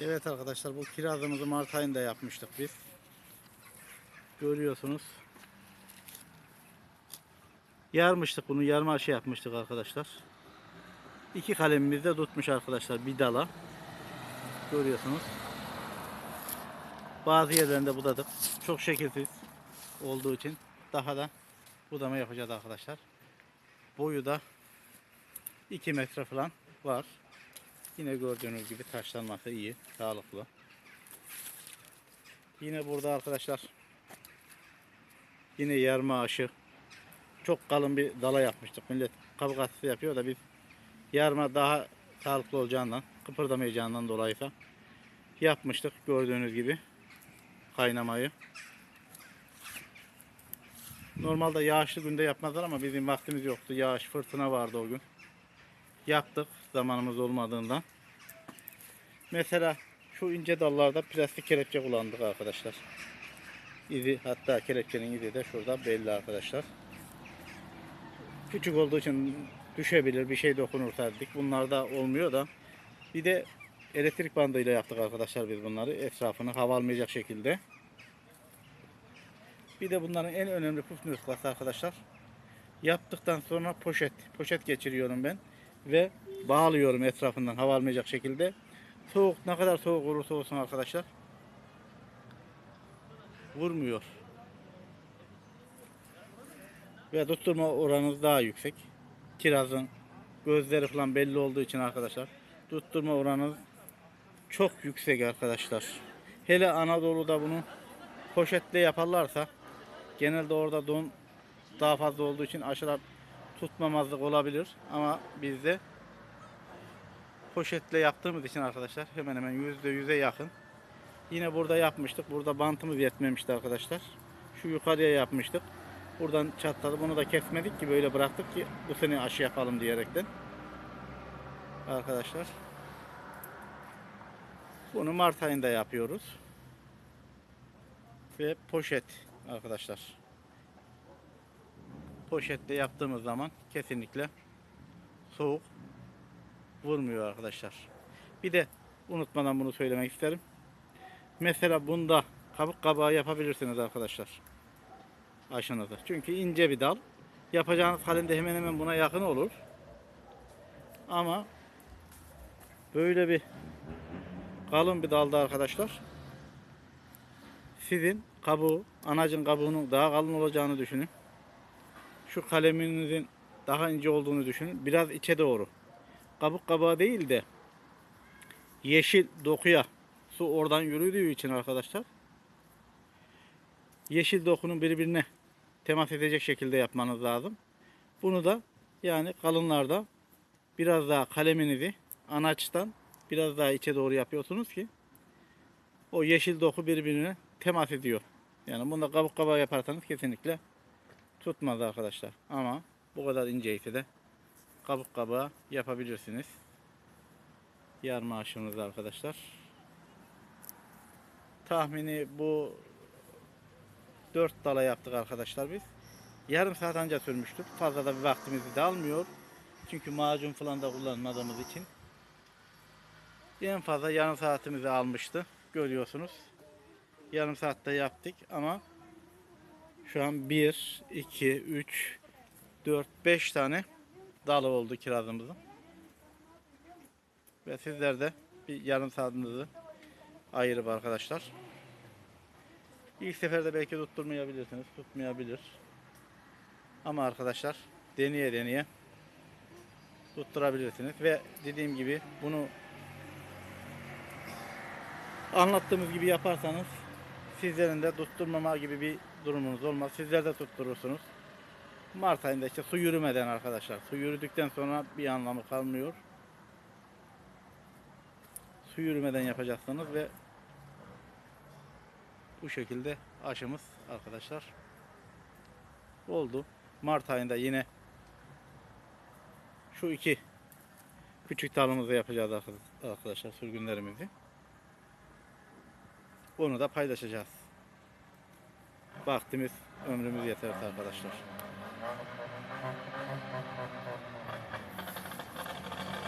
Evet arkadaşlar bu kirazımızı Mart ayında yapmıştık biz. Görüyorsunuz. Yarmıştık bunu yarma aşı yapmıştık arkadaşlar. İki kalemimiz de tutmuş arkadaşlar bir dala. Görüyorsunuz. Bazı yerlerinde budadık. Çok şekilsiz olduğu için daha da budama yapacağız arkadaşlar. Boyu da 2 metre falan var. Yine gördüğünüz gibi taşlanması iyi, sağlıklı. Yine burada arkadaşlar yine yarma aşı çok kalın bir dala yapmıştık. Millet kabuk atısı yapıyor da biz yarma daha sağlıklı olacağından, kıpırdamayacağından dolayı da yapmıştık gördüğünüz gibi kaynamayı. Normalde yağışlı günde yapmazlar ama bizim vaktimiz yoktu. Yağış, fırtına vardı o gün. Yaptık zamanımız olmadığından. Mesela şu ince dallarda plastik kelepçe kullandık arkadaşlar. İzi hatta kelepçenin izi de şurada belli arkadaşlar. Küçük olduğu için düşebilir bir şey dokunursa dedik. Bunlar da olmuyor da. Bir de elektrik bandıyla yaptık arkadaşlar biz bunları. Etrafını hava almayacak şekilde. Bir de bunların en önemli püf noktası arkadaşlar. Yaptıktan sonra poşet. Poşet geçiriyorum ben. Ve bağlıyorum etrafından hava almayacak şekilde. Soğuk ne kadar soğuk olursa olsun arkadaşlar. Vurmuyor. Ve tutturma oranınız daha yüksek. Kirazın gözleri falan belli olduğu için arkadaşlar. Tutturma oranınız çok yüksek arkadaşlar. Hele Anadolu'da bunu poşetle yaparlarsa genelde orada don daha fazla olduğu için aşılar tutmamazlık olabilir ama bizde poşetle yaptığımız için arkadaşlar hemen hemen yüzde yüze yakın. Yine burada yapmıştık. Burada bantımız yetmemişti arkadaşlar. Şu yukarıya yapmıştık. Buradan çatladı. Bunu da kesmedik ki böyle bıraktık ki bu sene aşı yapalım diyerekten. Arkadaşlar. Bunu Mart ayında yapıyoruz. Ve poşet arkadaşlar. Poşetle yaptığımız zaman kesinlikle soğuk vurmuyor arkadaşlar. Bir de unutmadan bunu söylemek isterim. Mesela bunda kabuk kabağı yapabilirsiniz arkadaşlar. Aşınızı. Çünkü ince bir dal. Yapacağınız halinde hemen hemen buna yakın olur. Ama böyle bir kalın bir dalda arkadaşlar sizin kabuğu, anacın kabuğunun daha kalın olacağını düşünün. Şu kaleminizin daha ince olduğunu düşünün. Biraz içe doğru. Kabuk kabağı değil de yeşil dokuya su oradan yürüdüğü için arkadaşlar yeşil dokunun birbirine temas edecek şekilde yapmanız lazım. Bunu da yani kalınlarda biraz daha kaleminizi anaçtan biraz daha içe doğru yapıyorsunuz ki o yeşil doku birbirine temas ediyor. Yani bunda kabuk kabağı yaparsanız kesinlikle tutmaz arkadaşlar. Ama bu kadar ince ise de kabuk kabağı yapabilirsiniz. Yarma aşımız arkadaşlar. Tahmini bu 4 dala yaptık arkadaşlar biz. Yarım saat anca sürmüştük. Fazla da bir vaktimizi de almıyor. Çünkü macun falan da kullanmadığımız için. En fazla yarım saatimizi almıştı. Görüyorsunuz. Yarım saatte yaptık ama şu an 1, 2, 3, 4, 5 tane dalı oldu kirazımızın. Ve sizler de bir yarım saatinizi ayırıp arkadaşlar. İlk seferde belki tutturmayabilirsiniz, tutmayabilir. Ama arkadaşlar deneye deneye tutturabilirsiniz ve dediğim gibi bunu anlattığımız gibi yaparsanız sizlerin de tutturmama gibi bir durumunuz olmaz. Sizler de tutturursunuz. Mart ayında işte su yürümeden arkadaşlar. Su yürüdükten sonra bir anlamı kalmıyor. Su yürümeden yapacaksınız ve bu şekilde aşımız arkadaşlar oldu. Mart ayında yine şu iki küçük dalımızı yapacağız arkadaşlar sürgünlerimizi. Onu da paylaşacağız. Vaktimiz, ömrümüz yeterli arkadaşlar. Thank you.